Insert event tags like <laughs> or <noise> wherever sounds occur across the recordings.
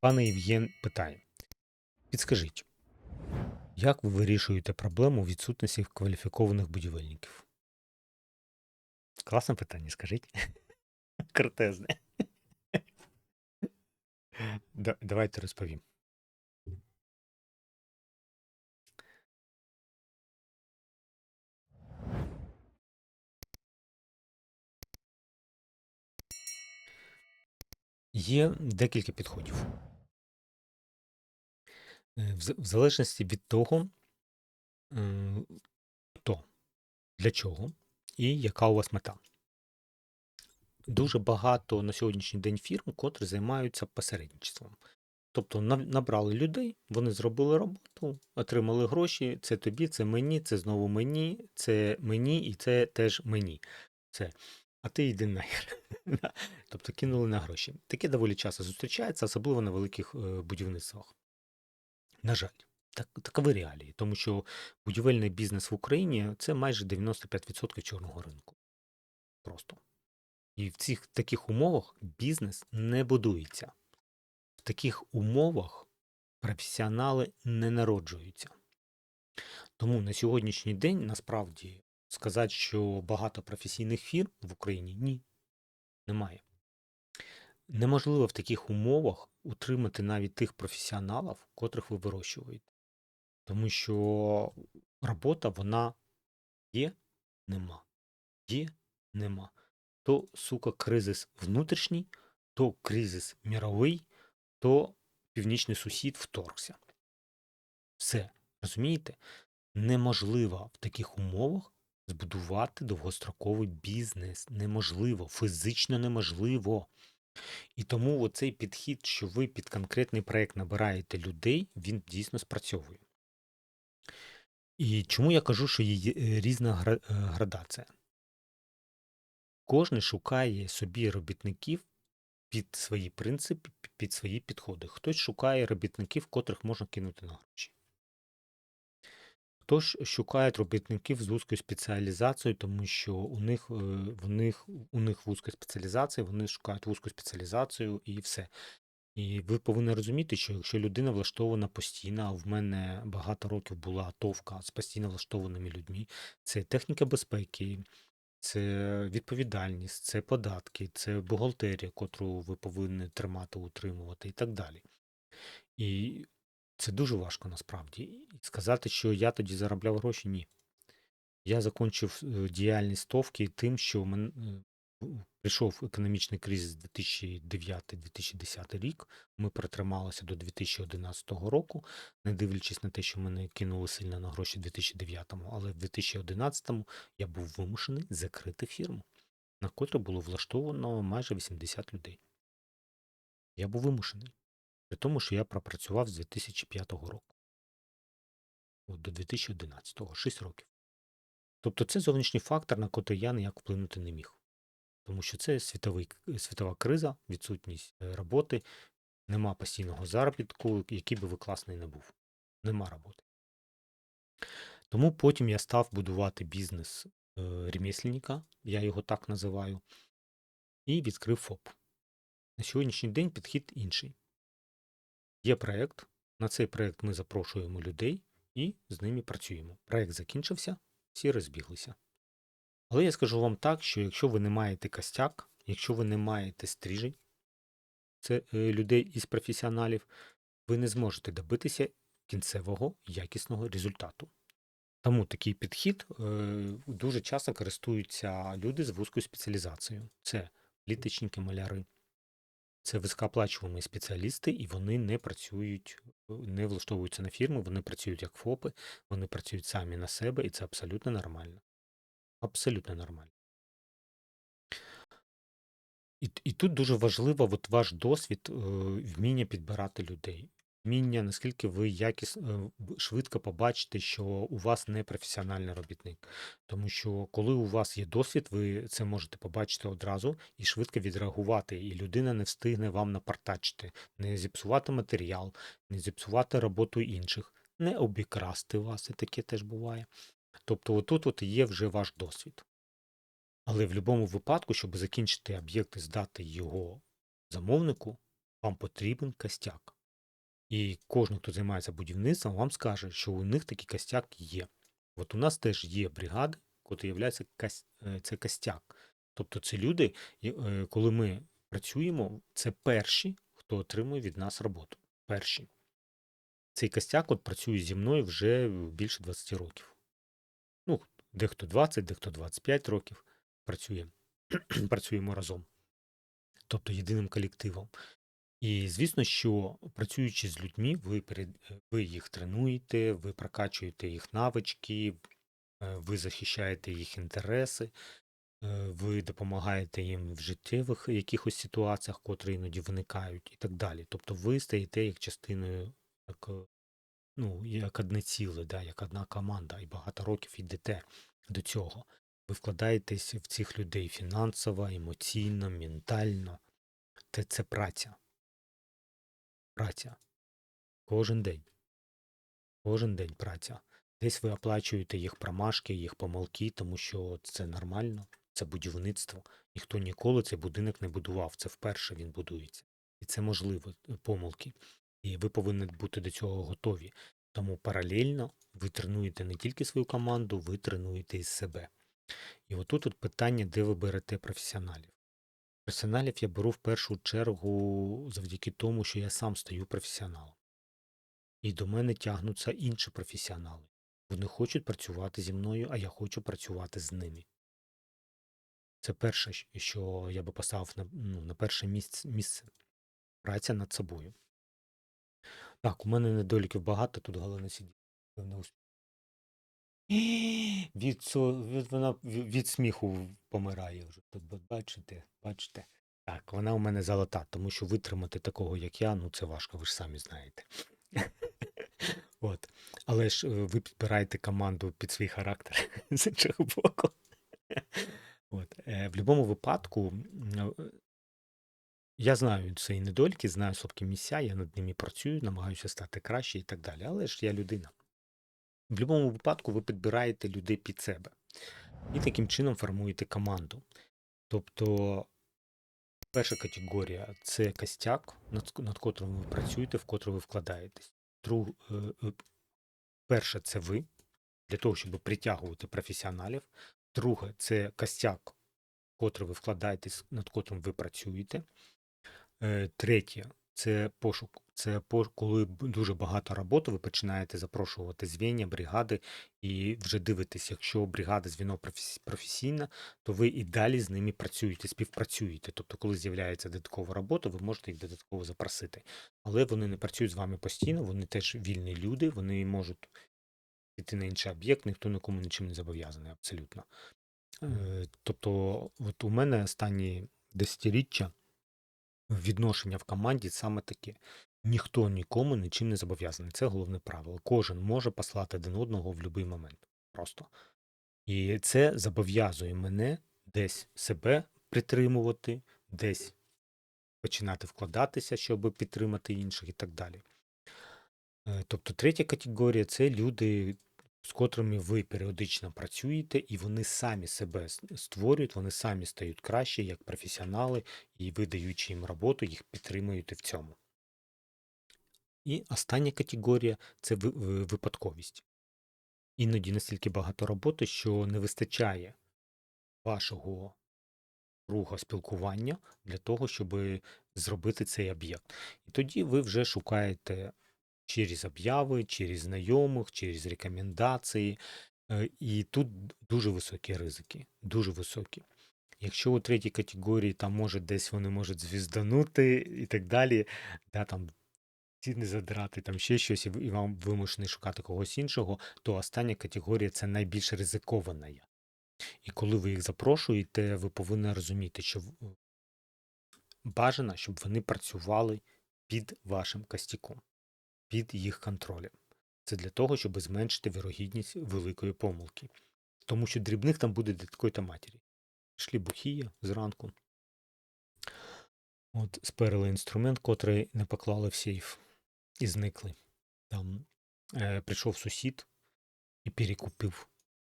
Пане Євген питає: підскажіть, як ви вирішуєте проблему відсутності кваліфікованих будівельників? Класне питання, скажіть. <laughs> Крутезне. <laughs> Давайте розповім. Є декілька підходів. Е, В, залежності від того, хто, для чого і яка у вас мета. Дуже багато на сьогоднішній день фірм, котрі займаються посередничеством. Тобто набрали людей, вони зробили роботу, отримали гроші. Це тобі, це мені, це знову мені, це мені і це теж мені. Це. А ти йди нахер. <laughs> Тобто кинули на гроші. Таке доволі часто зустрічається, особливо на великих е, будівництвах. На жаль, так, такові реалії, тому що будівельний бізнес в Україні це майже 95% чорного ринку. Просто. І в цих таких умовах бізнес не будується. В таких умовах професіонали не народжуються. Тому на сьогоднішній день насправді сказати, що багато професійних фірм в Україні ні, немає. Неможливо в таких умовах утримати навіть тих професіоналів, котрих ви вирощуєте. Тому що робота, вона є, нема. Є, нема. То, сука, кризис внутрішній, то кризис міровий, то північний сусід вторгся. Все, розумієте? Неможливо в таких умовах збудувати довгостроковий бізнес. Неможливо, фізично неможливо. І тому оцей підхід, що ви під конкретний проект набираєте людей, він дійсно спрацьовує. І чому я кажу, що є е, різна е, градація? Кожен шукає собі робітників під свої принципи, під свої підходи. Хтось шукає робітників, котрих можна кинути на гроші. Хтось шукає робітників з вузькою спеціалізацією, тому що у них, е, в них, у них вузька спеціалізація, вони шукають вузьку спеціалізацію і все. І ви повинні розуміти, що якщо людина влаштована постійно, а в мене багато років була товка з постійно влаштованими людьми, це техніка безпеки, це відповідальність, це податки, це бухгалтерія, котру ви повинні тримати, утримувати і так далі. І це дуже важко насправді. Сказати, що я тоді заробляв гроші, ні. Я закінчив е, діяльність ТОВки тим, що мен, е, прийшов економічний кризис 2009-2010 рік. Ми протрималися до 2011 року, не дивлячись на те, що мене кинули сильно на гроші в 2009-му, але в 2011-му я був вимушений закрити фірму, на котру було влаштовано майже 80 людей. Я був вимушений. При тому, що я пропрацював з 2005 року от до 2011, 6 років. Тобто це зовнішній фактор, на котрий я ніяк вплинути не міг. Тому що це світовий, світова криза, відсутність е, роботи, нема постійного заробітку, який би ви класний не був. Нема роботи. Тому потім я став будувати бізнес е, ремесленника, я його так називаю, і відкрив ФОП. На сьогоднішній день підхід інший. Є проєкт, на цей проєкт ми запрошуємо людей і з ними працюємо. Проєкт закінчився, всі розбіглися. Але я скажу вам так, що якщо ви не маєте костяк, якщо ви не маєте стрижень, це е, людей із професіоналів, ви не зможете добитися кінцевого якісного результату. Тому такий підхід е, дуже часто користуються люди з вузькою спеціалізацією. Це літочники, маляри, це високооплачувані спеціалісти, і вони не працюють, е, не влаштовуються на фірми, вони працюють як ФОПи, вони працюють самі на себе, і це абсолютно нормально. Абсолютно нормально. І, і тут дуже важливо от ваш досвід, е, вміння підбирати людей. Вміння, наскільки ви якісно швидко побачите, що у вас не професіональний робітник. Тому що коли у вас є досвід, ви це можете побачити одразу і швидко відреагувати, і людина не встигне вам напартачити, не зіпсувати матеріал, не зіпсувати роботу інших, не обікрасти вас, і таке теж буває. Тобто, отут от є вже ваш досвід. Але в будь-якому випадку, щоб закінчити об'єкт і здати його замовнику, вам потрібен костяк. І кожен, хто займається будівництвом, вам скаже, що у них такий костяк є. От у нас теж є бригади, котрі являються е, це костяк. Тобто це люди, е, коли ми працюємо, це перші, хто отримує від нас роботу. Перші. Цей костяк от працює зі мною вже більше 20 років. Ну, дехто 20, дехто 25 років працює. <clears throat> Працюємо разом. Тобто єдиним колективом. І звісно, що працюючи з людьми, ви перед ви їх тренуєте, ви прокачуєте їх навички, е, ви захищаєте їх інтереси, е, ви допомагаєте їм в життєвих якихось ситуаціях, котрі іноді виникають, і так далі. Тобто ви стаєте як частиною, як, е, ну, як одне ціле, да, як одна команда, і багато років йдете до цього. Ви вкладаєтесь в цих людей фінансово, емоційно, ментально. Це, це праця. Праця. Кожен день. Кожен день праця. Десь ви оплачуєте їх промашки, їх помилки, тому що це нормально, це будівництво. Ніхто ніколи цей будинок не будував. Це вперше він будується. І це можливо, е, помилки. І ви повинні бути до цього готові. Тому паралельно ви тренуєте не тільки свою команду, ви тренуєте і себе. І отут от питання, де ви берете професіоналів. Професіоналів я беру в першу чергу завдяки тому, що я сам стаю професіоналом. І до мене тягнуться інші професіонали. Вони хочуть працювати зі мною, а я хочу працювати з ними. Це перше, що я би поставив на, ну, на перше місце, місце. Праця над собою. Так, у мене недоліків багато, тут Галина сидить. Не усп- <gasps> Від, від, вона від, сміху помирає вже. Тут бачите, бачите. Так, вона у мене золота, тому що витримати такого, як я, ну це важко, ви ж самі знаєте. <laughs> От. Але ж е, ви підбираєте команду під свій характер <laughs> з іншого боку. <laughs> От. Е, В будь-якому випадку е, я знаю свої недоліки, знаю слабкі місця, я над ними працюю, намагаюся стати краще і так далі. Але ж я людина. В будь-якому випадку ви підбираєте людей під себе і таким чином формуєте команду. Тобто, перша категорія це костяк, над, котрим ви працюєте, в котрий ви вкладаєтесь. Друг, е, е, це ви, для того, щоб притягувати професіоналів. Друге це костяк, в котрий ви вкладаєтесь, над котрим ви працюєте. Е, Третє це пошук. Це коли дуже багато роботи, ви починаєте запрошувати звіння, бригади, і вже дивитесь, якщо бригада звіно професійна, то ви і далі з ними працюєте, співпрацюєте. Тобто, коли з'являється додаткова робота, ви можете їх додатково запросити. Але вони не працюють з вами постійно, вони теж вільні люди, вони можуть піти на інший об'єкт, ніхто нікому нічим не зобов'язаний абсолютно. Е, Тобто, от у мене останні десятиріччя відношення в команді саме таке. Ніхто нікому нічим не зобов'язаний. Це головне правило. Кожен може послати один одного в будь-який момент. Просто. І це зобов'язує мене десь себе притримувати, десь починати вкладатися, щоб підтримати інших і так далі. Е, Тобто третя категорія це люди, з котрими ви періодично працюєте, і вони самі себе створюють, вони самі стають краще як професіонали, і ви, даючи їм роботу, їх підтримуєте в цьому. І остання категорія це ви- ви- випадковість. Іноді настільки багато роботи, що не вистачає вашого круга спілкування для того, щоб зробити цей об'єкт. І тоді ви вже шукаєте через обяви, через знайомих, через рекомендації. І тут дуже високі ризики, дуже високі. Якщо у третій категорії там може десь вони можуть звізданути і так далі, да, там ціни задрати, там ще щось, і вам вимушений шукати когось іншого, то остання категорія це найбільш ризикована. І коли ви їх запрошуєте, ви повинні розуміти, що бажано, щоб вони працювали під вашим костяком, під їх контролем. Це для того, щоб зменшити вірогідність великої помилки. Тому що дрібних там буде до такої-то матері. Пішли бухія зранку. От сперли інструмент, котрий не поклали в сейф, і зникли. Там е, прийшов сусід і перекупив,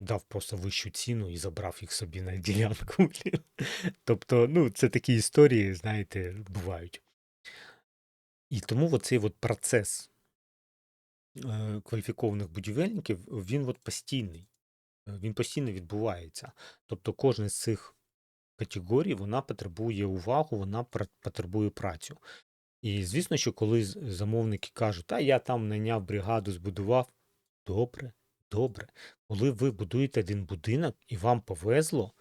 дав просто вищу ціну і забрав їх собі на ділянку. <laughs> Тобто, ну, це такі історії, знаєте, бувають. І тому оцей от процес кваліфікованих будівельників, він от постійний. Е, Він постійно відбувається. Тобто кожна з цих категорій вона потребує увагу, вона потребує працю. І звісно, що коли замовники кажуть, та я там найняв бригаду, збудував, добре, добре. Коли ви будуєте один будинок і вам повезло,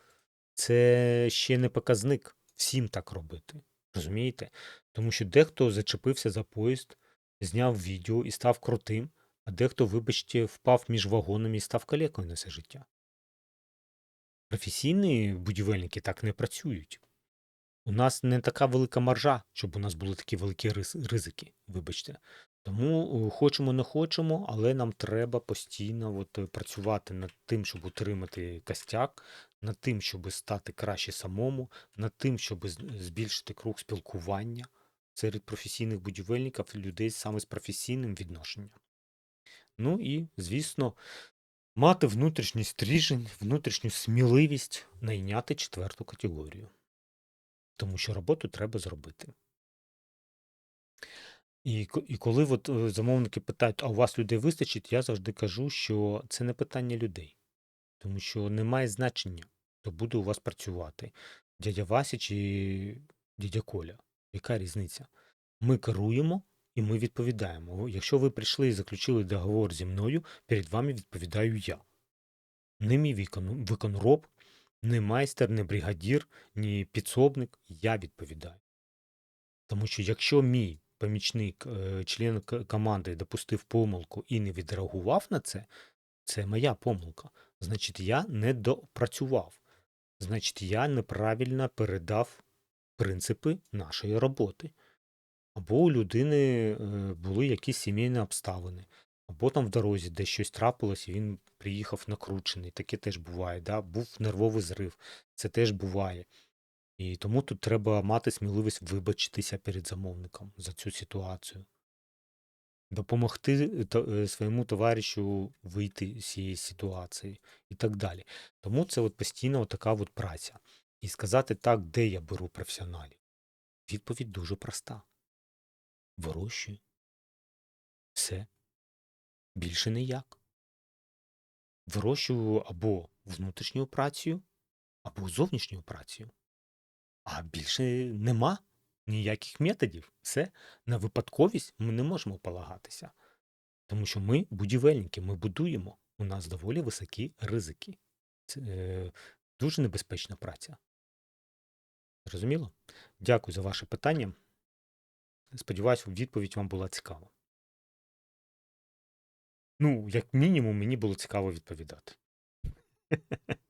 це ще не показник всім так робити. Розумієте? Тому що дехто зачепився за поїзд, зняв відео і став крутим, а дехто, вибачте, впав між вагонами і став калекою на все життя. Професійні будівельники так не працюють. У нас не така велика маржа, щоб у нас були такі великі ризики, вибачте. Тому хочемо, не хочемо, але нам треба постійно от, працювати над тим, щоб утримати костяк, над тим, щоб стати краще самому, над тим, щоб збільшити круг спілкування серед професійних будівельників, людей саме з професійним відношенням. Ну і, звісно, мати внутрішній стріжень, внутрішню сміливість найняти четверту категорію. Тому що роботу треба зробити. І, і коли от, е, замовники питають, а у вас людей вистачить, я завжди кажу, що це не питання людей. Тому що немає значення, хто буде у вас працювати. Дядя Вася чи дядя Коля. Яка різниця? Ми керуємо і ми відповідаємо. Якщо ви прийшли і заключили договор зі мною, перед вами відповідаю я. Не мій викон- виконроб, не майстер, не бригадір, ні підсобник. Я відповідаю. Тому що якщо мій помічник, е, член команди допустив помилку і не відреагував на це, це моя помилка. Значить, я не допрацював. Значить, я неправильно передав принципи нашої роботи. Або у людини е, були якісь сімейні обставини, або там в дорозі десь щось трапилось, і він приїхав накручений. Таке теж буває. Да? Був нервовий зрив. Це теж буває. І тому тут треба мати сміливість вибачитися перед замовником за цю ситуацію, допомогти е, е, своєму товаришу вийти з цієї ситуації і так далі. Тому це от постійно така от праця. І сказати так, де я беру професіоналів. Відповідь дуже проста. Вирощую. Все. Більше ніяк. Вирощую або внутрішньою працею, або зовнішньою працею. А більше нема ніяких методів. Все на випадковість ми не можемо полагатися. Тому що ми будівельники, ми будуємо. У нас доволі високі ризики. Це е, дуже небезпечна праця. Зрозуміло? Дякую за ваше питання. Сподіваюсь, відповідь вам була цікава. Ну, як мінімум, мені було цікаво відповідати. <laughs>